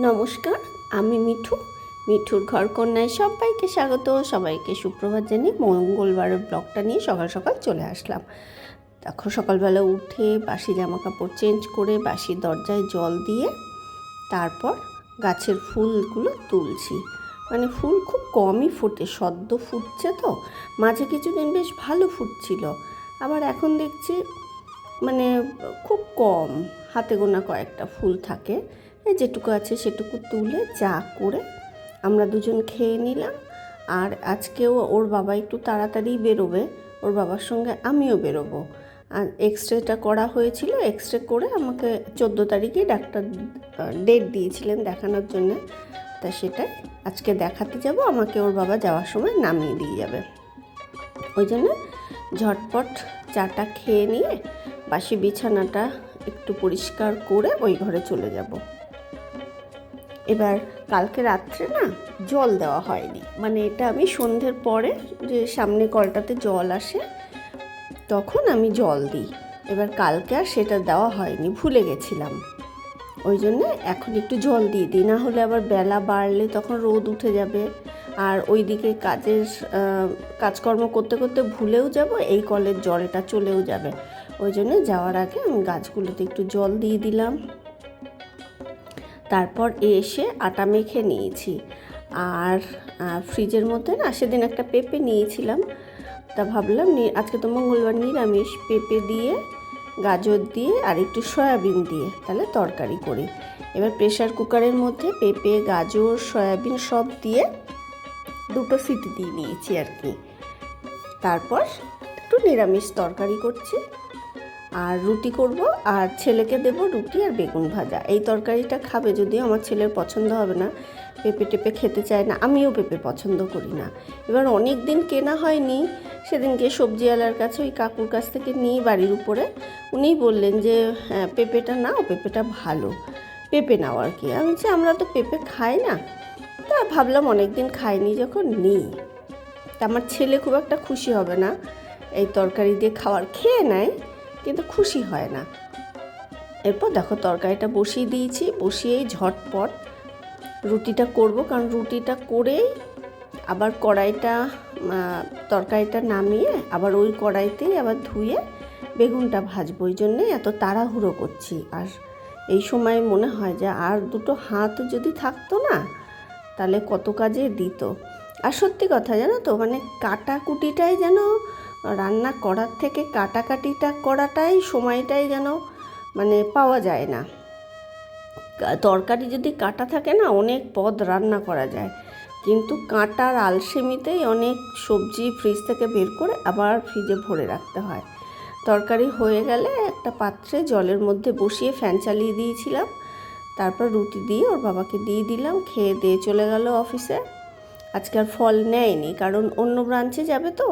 নমস্কার, আমি মিঠু। মিঠুর ঘর কন্যায় সবাইকে স্বাগত। সবাইকে সুপ্রভাত জানিয়ে মঙ্গলবারের ব্লগটা নিয়ে সকাল সকাল চলে আসলাম। দেখো, সকালবেলা উঠে বাসি জামা কাপড় চেঞ্জ করে বাসি দরজায় জল দিয়ে তারপর গাছের ফুলগুলো তুলছি। মানে ফুল খুব কমই ফোটে, সদ্য ফুটছে তো। মাঝে কিছুদিন বেশ ভালো ফুটছিল। আবার এখন দেখছি মানে খুব কম, হাতে গোনা কয়েকটা ফুল থাকে। যেটুকু আছে সেটুকু তুলে চা করে আমরা দুজন খেয়ে নিলাম। আর আজকেও ওর বাবা একটু তাড়াতাড়ি বেরোবে, ওর বাবার সঙ্গে আমিও বেরোবো। আর এক্স রেটা করা হয়েছিল এক্স রে করে আমাকে চোদ্দ তারিখে ডাক্তার ডেট দিয়েছিলেন দেখানোর জন্য। তা সেটা আজকে দেখাতে যাব, আমাকে ওর বাবা যাওয়ার সময় নামিয়ে দিয়ে যাবে। ওই জন্য ঝটপট চাটা খেয়ে নিয়ে বাসি বিছানাটা একটু পরিষ্কার করে ওই ঘরে চলে যাব। এবার কালকে রাত্রে না জল দেওয়া হয়নি। মানে এটা আমি সন্ধ্যের পরে যে সামনে কলটাতে জল আসে, তখন আমি জল দিই। এবার কালকে আর সেটা দেওয়া হয়নি, ভুলে গেছিলাম। ওই জন্যে এখন একটু জল দিয়ে দিই, না হলে আবার বেলা বাড়লে তখন রোদ উঠে যাবে। আর ওইদিকে কাজের কাজকর্ম করতে করতে ভুলেও যাব, এই কলের জলটা চলেও যাবে। ওই জন্য যাওয়ার আগে আমি গাছগুলোতে একটু জল দিয়ে দিলাম। তারপর এসে আটা মেখে নিয়েছি। আর ফ্রিজের মধ্যে না সেদিন একটা পেঁপে নিয়েছিলাম। তা ভাবলাম আজকে তো মঙ্গলবার নিরামিষ, পেঁপে দিয়ে, গাজর দিয়ে আর একটু সয়াবিন দিয়ে তাহলে তরকারি করি। এবার প্রেশার কুকারের মধ্যে পেঁপে, গাজর, সয়াবিন সব দিয়ে দুটো সিটি দিয়ে নিয়েছি আর কি। তারপর একটু নিরামিষ তরকারি করছি। আর রুটি করব, আর ছেলেকে দেব রুটি আর বেগুন ভাজা। এই তরকারিটা খাবে যদিও আমার ছেলের পছন্দ হবে না, পেঁপে টেপে খেতে চায় না, আমিও পেঁপে পছন্দ করি না। এবার অনেক দিন কেনা হয়নি সেদিনকে সবজিওয়ালার কাছে ওই কাকুর কাছ থেকে নিই বাড়ির উপরে। উনি বললেন যে হ্যাঁ পেঁপেটা নাও, পেঁপেটা ভালো, পেঁপে নাও আর কি। আমি বলছি, আমরা তো পেঁপে খাই না। তা ভাবলাম অনেক দিন খাইনি যখন নিই। তা আমার ছেলে খুব একটা খুশি হবে না, এই তরকারি দিয়ে খাওয়ার খেয়ে নেয়। কিন্তু খুশি হয় না। এরপর দেখো তরকারিটা বসিয়ে দিয়েছি, বসিয়েই ঝটপট রুটিটা করব। কারণ রুটিটা করেই আবার কড়াইটা তরকারিটা নামিয়ে আবার ওই কড়াইতেই আবার ধুয়ে বেগুনটা ভাজবো। ওই জন্যেই এত তাড়াহুড়ো করছি। আর এই সময় মনে হয় যে আর দুটো হাত যদি থাকতো না, তাহলে কত কাজে দিত। আর সত্যি কথা জানো তো মানে কাটাকুটিটাই যেন রান্না করার থেকে কাটাকাটিটা করাটাই, সময়টাই যেন মানে পাওয়া যায় না। তরকারি যদি কাটা থাকে না, অনেক পদ রান্না করা যায়। কিন্তু কাঁটার আলসেমিতেই অনেক সবজি ফ্রিজ থেকে বের করে আবার ফ্রিজে ভরে রাখতে হয়। তরকারি হয়ে গেলে একটা পাত্রে জলের মধ্যে বসিয়ে ফ্যান চালিয়ে দিয়েছিলাম। তারপর রুটি দিয়ে ওর বাবাকে দিয়ে দিলাম, খেয়ে দিয়ে চলে গেল অফিসে আজকে আর ফল নেয়নি, কারণ অন্য ব্রাঞ্চে যাবে তো।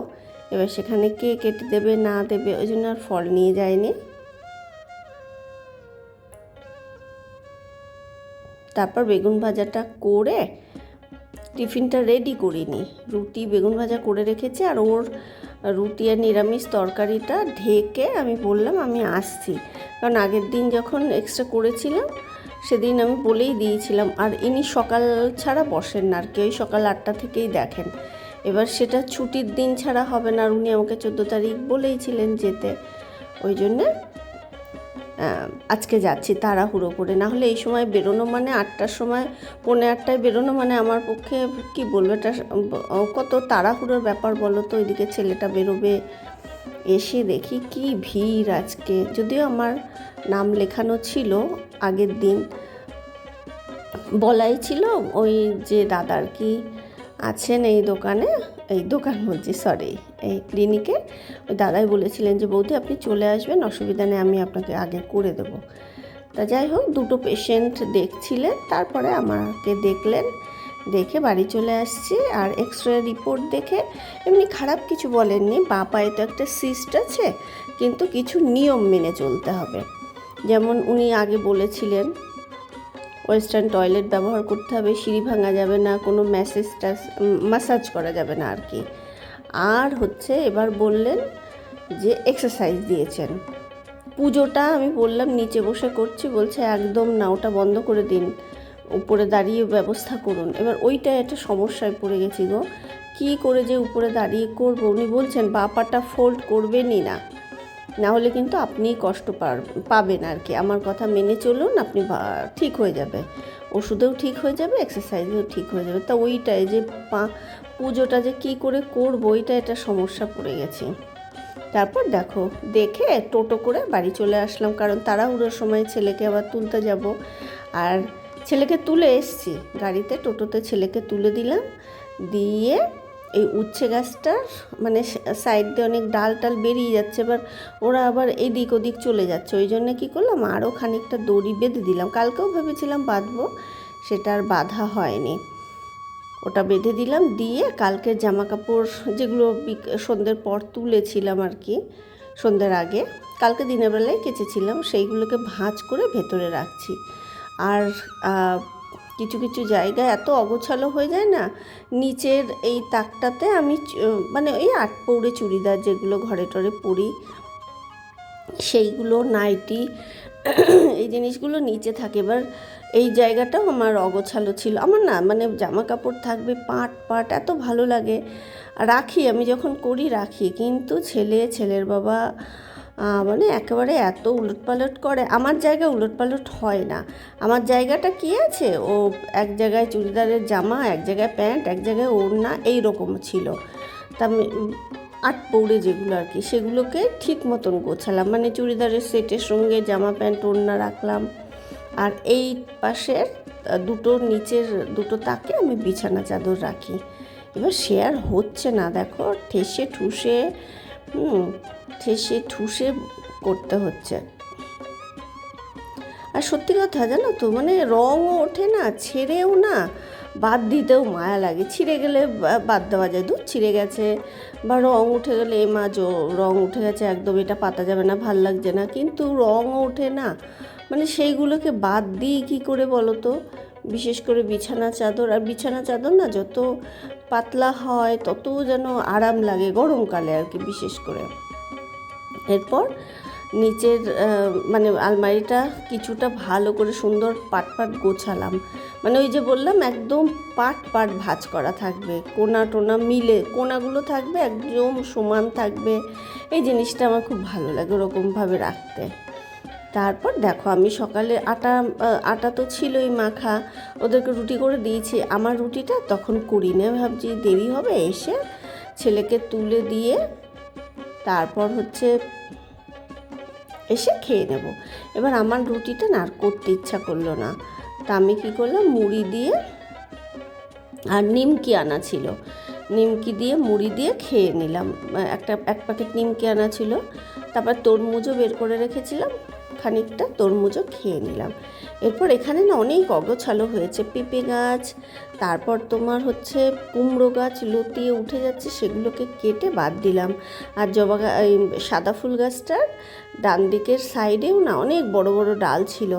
এবার সেখানে কে কেটে দেবে, না দেবে, ওই জন্য আর ফল নিয়ে যায়নি। তারপর বেগুন ভাজাটা করে টিফিনটা রেডি করিনি রুটি বেগুন ভাজা করে রেখেছি আর ওর রুটি আর নিরামিষ তরকারিটা ঢেকে আমি বললাম আমি আসছি। কারণ আগের দিন যখন এক্সট্রা করেছিলাম, সেদিন আমি বলেই দিয়েছিলাম, আর ইনি সকাল ছাড়া বসেন না আর কেউ সকাল আটটা থেকেই দেখেন। এবার সেটা ছুটির দিন ছাড়া হবে না। আর উনি আমাকে চোদ্দ তারিখ বলেইছিলেন যেতে। ওই জন্যে আজকে যাচ্ছি তাড়াহুড়ো করে। না হলে এই সময় বেরোনো মানে আটটার সময়, পৌনে আটটায় বেরোনো মানে আমার পক্ষে কি বলব? এটা কত তাড়াহুড়োর ব্যাপার বলো তো? ওইদিকে ছেলেটা বেরোবে, এসে দেখি কি ভিড় আজকে। যদিও আমার নাম লেখানো ছিল আগের দিন। বলাই ছিল ওই যে দাদার কি আছেন এই দোকানে, এই দোকান বলছি সরি এই ক্লিনিকে ওই দাদাই বলেছিলেন যে, বৌদি, আপনি চলে আসবেন, অসুবিধা নেই, আমি আপনাকে আগে করে দেবো। তা যাই হোক, দুটো পেশেন্ট দেখছিলেন, তারপরে আমাকে দেখলেন, দেখে বাড়ি চলে আসছি। আর এক্স রে রিপোর্ট দেখে এমনি খারাপ কিছু বলেননি বাঁ পায়ে তো একটা সিস্ট আছে, কিন্তু কিছু নিয়ম মেনে চলতে হবে। যেমন উনি আগে বলেছিলেন ওয়েস্টার্ন টয়লেট ব্যবহার করতে হবে, সিঁড়ি ভাঙা যাবে না, কোনো ম্যাসেজ মাসাজ করা যাবে না আর কি আর হচ্ছে এবার বললেন যে এক্সারসাইজ দিয়েছেন। পুজোটা আমি বললাম, নিচে বসে করছি, বলছে একদম না, ওটা বন্ধ করে দিন, উপরে দাঁড়িয়ে ব্যবস্থা করুন। এবার ওইটা একটা সমস্যায় পড়ে গেছি গো। কী করে যে উপরে দাঁড়িয়ে করব? উনি বলছেন বা পাটা ফোল্ড করবেনই না। না হলে কিন্তু আপনিই কষ্ট পাবেন আর কি। আমার কথা মেনে চলুন, আপনি ঠিক হয়ে যাবে। ওষুধেও ঠিক হয়ে যাবে এক্সারসাইজেও ঠিক হয়ে যাবে। তা ওইটাই যে পা, পুজোটা যে কী করে করব ওইটা একটা সমস্যা পড়ে গেছে। তারপর দেখো, দেখে টোটো করে বাড়ি চলে আসলাম, কারণ তাড়াহুড়োর সময় ছেলেকে আবার তুলতে যাব। আর ছেলেকে তুলে এসছি। গাড়িতে, টোটোতে ছেলেকে তুলে দিলাম। দিয়ে এই উচ্ছে গাছটার মানে সাইড দিয়ে অনেক ডাল টাল বেরিয়ে যাচ্ছে, এবার ওরা আবার এদিক ওদিক চলে যাচ্ছে। ওই জন্য কী করলাম আরও খানিকটা দড়ি বেঁধে দিলাম। কালকেও ভেবেছিলাম বাঁধবো, সেটা আর বাঁধা হয়নি। ওটা বেঁধে দিলাম, দিয়ে কালকের জামা কাপড় যেগুলো সন্ধ্যের পর তুলেছিলাম আর কি, সন্ধ্যের আগে, কালকে দিনের বেলায় কেচেছিলাম, সেইগুলোকে ভাঁজ করে ভেতরে রাখছি। আর কিছু কিছু জায়গা এত অগোছালো হয়ে যায় না, নিচের এই তাকটাতে আমি মানে ওই আট পৌড়ে চুড়িদার যেগুলো ঘরে টরে পরি, সেইগুলো, নাইটি, এই জিনিসগুলো নিচে থাকে। এবার এই জায়গাটাও আমার অগোছালো ছিল। আমার না মানে জামা কাপড় থাকবে, পাট পাট, এত ভালো লাগে। রাখি, আমি যখন করি রাখি, কিন্তু ছেলে, ছেলের বাবা মানে একেবারে এত উলটপালট করে। আমার জায়গায় উলটপালট হয় না। আমার জায়গাটা কি আছে? ও এক জায়গায় চুড়িদারের জামা এক জায়গায় প্যান্ট এক জায়গায় ওড়না এই রকম ছিল। তা আট পৌড়ে যেগুলো আর কি সেগুলোকে ঠিক মতন গোছালাম। মানে চুড়িদারের সেটের সঙ্গে জামা প্যান্ট ওড়না রাখলাম। আর এই পাশের আহ, দুটো নিচের দুটো তাকে আমি বিছানা চাদর রাখি। এবার আর হচ্ছে না দেখো ঠেসে ঠুসে ঠেসে ঠুসে করতে হচ্ছে। আর সত্যি কথা জানো তো মানে রঙও ওঠে না, ছেড়েও না, বাদ দিতেও মায়া লাগে। ছিঁড়ে গেলে বাদ দেওয়া যায় দুধ ছিঁড়ে গেছে। বা রং উঠে গেলে, এ মা রং উঠে গেছে, একদম এটা পাতা যাবে না, ভালো লাগছে না। কিন্তু রঙও ওঠে না মানে সেইগুলোকে বাদ দিই কী করে বলো তো? বিশেষ করে বিছানা চাদর, আর বিছানা চাদর না যত পাতলা হয় তত যেন আরাম লাগে গরমকালে আর কি বিশেষ করে। এরপর নিচের মানে আলমারিটা কিছুটা ভালো করে সুন্দর পাট পাট গোছালাম। মানে ওই যে বললাম, একদম পাট পাট ভাঁজ করা থাকবে, কোনা টোনা মিলে, কোনাগুলো থাকবে একদম সমান থাকবে। এই জিনিসটা আমার খুব ভালো লাগে ওরকমভাবে রাখতে। তারপর দেখো, আমি সকালে আটা আটা তো ছিলই মাখা, ওদেরকে রুটি করে দিয়েছি। আমার রুটিটা তখন করি না, ভাবছি দেরি হবে, এসে ছেলেকে তুলে দিয়ে তারপর হচ্ছে এসে খেয়ে নেব। এবার আমার রুটিটা না আর করতে ইচ্ছা করল না। তা আমি কী করলাম, মুড়ি দিয়ে, আর নিমকি আনা ছিল। নিমকি দিয়ে, মুড়ি দিয়ে খেয়ে নিলাম। একটা, এক প্যাকেট নিমকি আনা ছিল। তারপর তরমুজও বের করে রেখেছিলাম। খানিকটা তরমুজও খেয়ে নিলাম। এরপর এখানে না অনেক অগোছালো হয়েছে। পেঁপে গাছ, তারপর তোমার হচ্ছে কুমড়ো গাছ লতিয়ে উঠে যাচ্ছে, সেগুলোকে কেটে বাদ দিলাম। আর জবা সাদা ফুল গাছটার ডান দিকের সাইডেও না অনেক বড় বড় ডাল ছিল।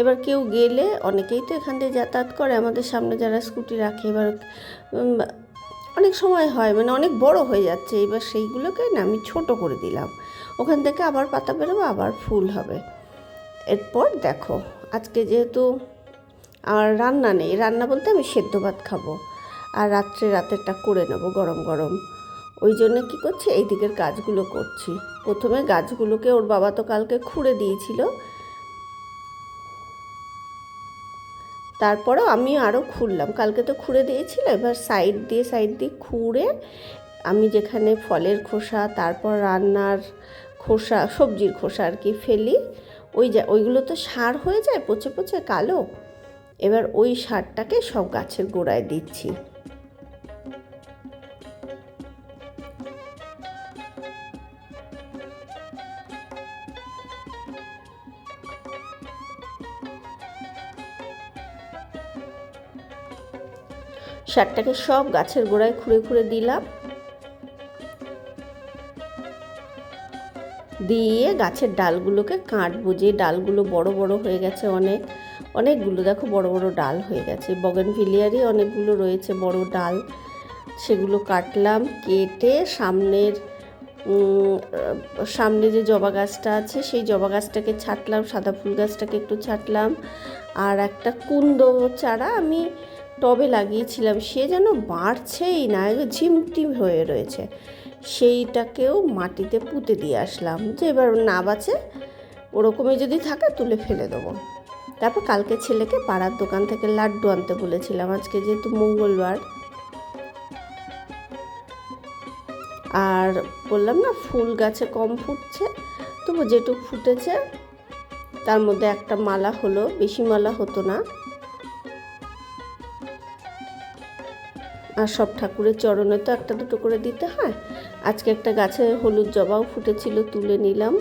এবার কেউ গেলে অনেকেই তো এখান দিয়ে যাতায়াত করে। আমাদের সামনে যারা স্কুটি রাখে, এবার অনেক সময় হয় মানে অনেক বড় হয়ে যাচ্ছে। এবার সেইগুলোকে না আমি ছোট করে দিলাম। ওখান থেকে আবার পাতা বেরোবে, আবার ফুল হবে। এরপর দেখো, আজকে যেহেতু আর রান্না নেই, রান্না বলতে আমি সেদ্ধ ভাত খাব। আর রাত্রে রাতেরটা করে নেব গরম গরম। ওই জন্য কী করছি? এই দিকের কাজগুলো করছি। প্রথমে গাছগুলোকে ওর বাবা তো কালকে খুঁড়ে দিয়েছিল। তারপরেও আমি আরও খুললাম। কালকে তো খুঁড়ে দিয়েছিল, এবার সাইড দিয়ে সাইড দিয়ে খুঁড়ে আমি যেখানে ফলের খোসা, তারপর রান্নার খোসা, সবজির খোসা আর কি ফেলি, ওই যা, ওইগুলো তো সার হয়ে যায়, পচে পচে কালো। এবার ওই সারটাকে সব গাছের গোড়ায় দিচ্ছি। সারটাকে সব গাছের গোড়ায় খুঁড়ে খুঁড়ে দিলাম। দিয়ে গাছের ডালগুলোকে কাটবো যে ডালগুলো বড় বড় হয়ে গেছে অনেক। অনেকগুলো দেখো বড় বড় ডাল হয়ে গেছে। বগেনভিলিয়ারই অনেকগুলো রয়েছে বড় ডাল। সেগুলো কাটলাম, কেটে সামনের সামনে যে জবা গাছটা আছে সেই জবা গাছটাকে ছাঁটলাম, সাদা ফুল গাছটাকে একটু ছাঁটলাম। আর একটা কুন্দ চারা আমি টবে লাগিয়েছিলাম, সে যেন বাড়ছেই না ঝিমটিম হয়ে রয়েছে। সেইটাকেও মাটিতে পুঁতে দিয়ে আসলাম, যে এবার না বাঁচে ওরকমই যদি থাকে তুলে ফেলে দেবো। তারপর কালকে ছেলেকে পাড়ার দোকান থেকে লাড্ডু আনতে বলেছিলাম, আজকে যেহেতু মঙ্গলবার। আর বললাম না, ফুল গাছে কম ফুটছে, তবু যেটুক ফুটেছে, তার মধ্যে একটা মালা হলো, বেশি মালা হতো না। আর সব ঠাকুরের চরণে তো একটা দুটো করে দিতে হয়। আজকে একটা গাছে হলুদ জবাও ফুটেছিল, তুলে নিলাম।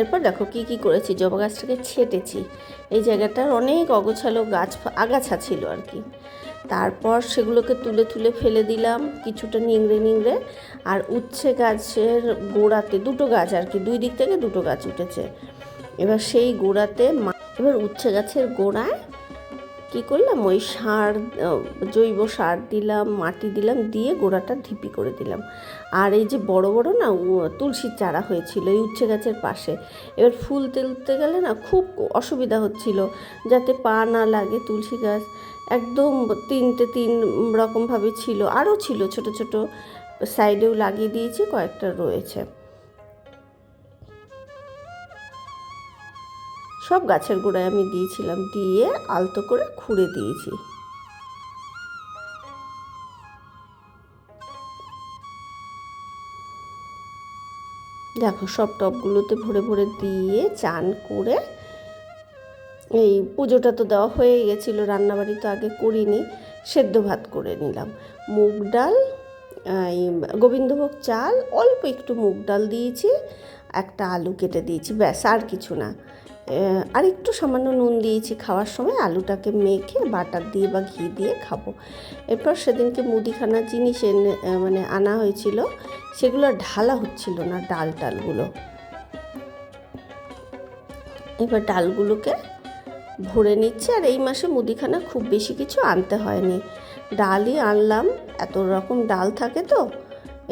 এরপর দেখো কি কি করেছি, জবা গাছটাকে ছেটেছি। এই জায়গাটার অনেক অগোছালো গাছ, আগাছা ছিল আর কি। তারপর সেগুলোকে তুলে তুলে ফেলে দিলাম কিছুটা নিংড়ে নিংড়ে। আর উচ্ছে গাছের গোড়াতে, দুটো গাছ আর কি, দুই দিক থেকে দুটো গাছ উঠেছে। এবার সেই গোড়াতে এবার উচ্ছে গাছের গোড়ায় কি করলাম? ওই সার জৈব সার দিলাম, মাটি দিলাম, দিয়ে গোড়াটা ঢিপি করে দিলাম। আর এই যে বড় বড় না তুলসীর চারা হয়েছিল এই উচ্ছে গাছের পাশে। এবার ফুল তুলতে গেলে না খুব অসুবিধা হচ্ছিল, যাতে পা না লাগে তুলসী গাছ। একদম তিনটে, তিন রকমভাবে ছিল। আরও ছিল ছোট ছোট। সাইডেও লাগিয়ে দিয়েছি, কয়েকটা রয়েছে। সব গাছের গোড়ায় আমি দিয়েছিলাম, দিয়ে আলতো করে খুঁড়ে দিয়েছি। দেখো, সব টবগুলোতে ভরে ভরে দিয়ে চান করে এই পুজোটা তো দেওয়া হয়ে গেছিল, রান্নাবাড়ি তো আগে করিনি, সেদ্ধ ভাত করে নিলাম। মুগ ডাল, এই গোবিন্দভোগ চাল, অল্প একটু মুগ ডাল দিয়েছি, একটা আলু কেটে দিয়েছি, ব্যাস, আর কিছু না। আর একটু সামান্য নুন দিয়েছি খাওয়ার সময়। আলুটাকে মেখে বাটার দিয়ে বা ঘি দিয়ে খাব। এরপর সেদিনকে মুদিখানা জিনিস এনে মানে আনা হয়েছিল, সেগুলো ঢালা হচ্ছিল না ডাল টালগুলো। এবার ডালগুলোকে ভরে নিচ্ছে, আর এই মাসে মুদিখানা খুব বেশি কিছু আনতে হয়নি। ডালই আনলাম, এত রকম ডাল থাকে তো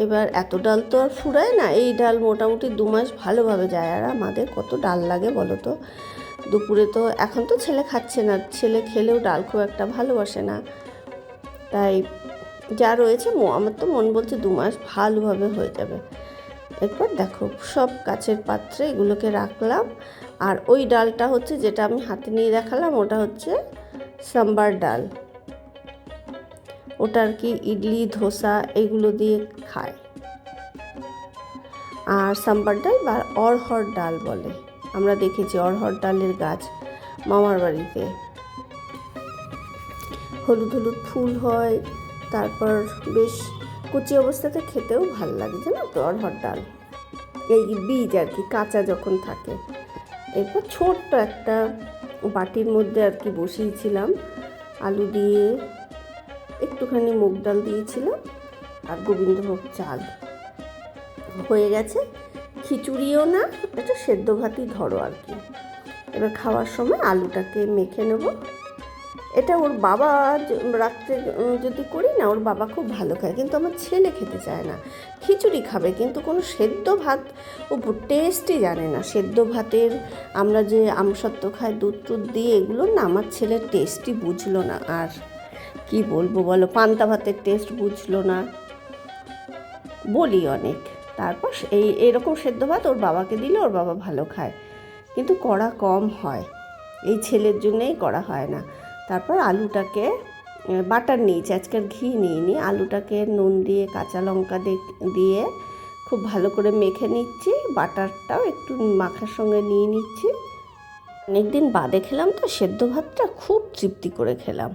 এবার এত ডাল তো আর ফুরায় না, এই ডাল মোটামুটি দু মাস ভালোভাবে যায়। আর আমাদের কত ডাল লাগে বলো তো? দুপুরে তো, এখন তো ছেলে খাচ্ছে না, ছেলে খেলেও ডাল খুব একটা ভালোবাসে না। তাই যা রয়েছে আমার তো মন বলছে দু মাস ভালোভাবে হয়ে যাবে। এরপর দেখো, সব কাছের পাত্রে এগুলোকে রাখলাম। আর ওই ডালটা হচ্ছে যেটা আমি হাতে নিয়ে দেখালাম, ওটা হচ্ছে সাম্বার ডাল। ওটা আর কি ইডলি, ধোসা এগুলো দিয়ে খায়। আর সাম্বার ডাল বা অরহর ডাল বলে। আমরা দেখেছি অরহর ডালের গাছ মামার বাড়িতে। হলুদ হলুদ ফুল হয়, তারপর বেশ কুচি অবস্থাতে খেতেও ভালো লাগে, জানো তো অরহর ডাল। এই বীজ আর কি, কাঁচা যখন থাকে। এরপর ছোট্ট একটা বাটির মধ্যে আর কি বসিয়েছিলাম আলু দিয়ে। একটুখানি মুগ ডাল দিয়েছিলাম আর গোবিন্দভোগ চাল। হয়ে গেছে। খিচুড়িও না এটা সেদ্ধ ভাতই ধরো আর কি। এবার খাওয়ার সময় আলুটাকে মেখে নেব। এটা ওর বাবা রাত্রে যদি করি না, ওর বাবা খুব ভালো খায়। কিন্তু আমার ছেলে খেতে চায় না। খিচুড়ি খাবে, কিন্তু কোনো সেদ্ধ ভাত ও টেস্টই জানে না। সেদ্ধ ভাতের আমরা যে আমসত্ব খাই দুধ টুধ দিয়ে, এগুলো না আমার ছেলের টেস্টই বুঝলো না। আর কি বলব বলো, পান্তা ভাতের টেস্ট বুঝলো না। বলি অনেক। তারপর এই এরকম সেদ্ধ ভাত ওর বাবাকে দিলে ওর বাবা ভালো খায়। কিন্তু কড়া কম হয়। এই ছেলের জন্যেই করা হয় না। তারপর আলুটাকে বাটার নিয়েছি। আজকের ঘি নিইনি। আলুটাকে নুন দিয়ে, কাঁচা লঙ্কা দিয়ে খুব ভালো করে মেখে নিচ্ছি। বাটারটাও একটু মাখার সঙ্গে নিয়ে নিচ্ছি। অনেকদিন বাদে খেলাম তো, সেদ্ধ ভাতটা খুব তৃপ্তি করে খেলাম।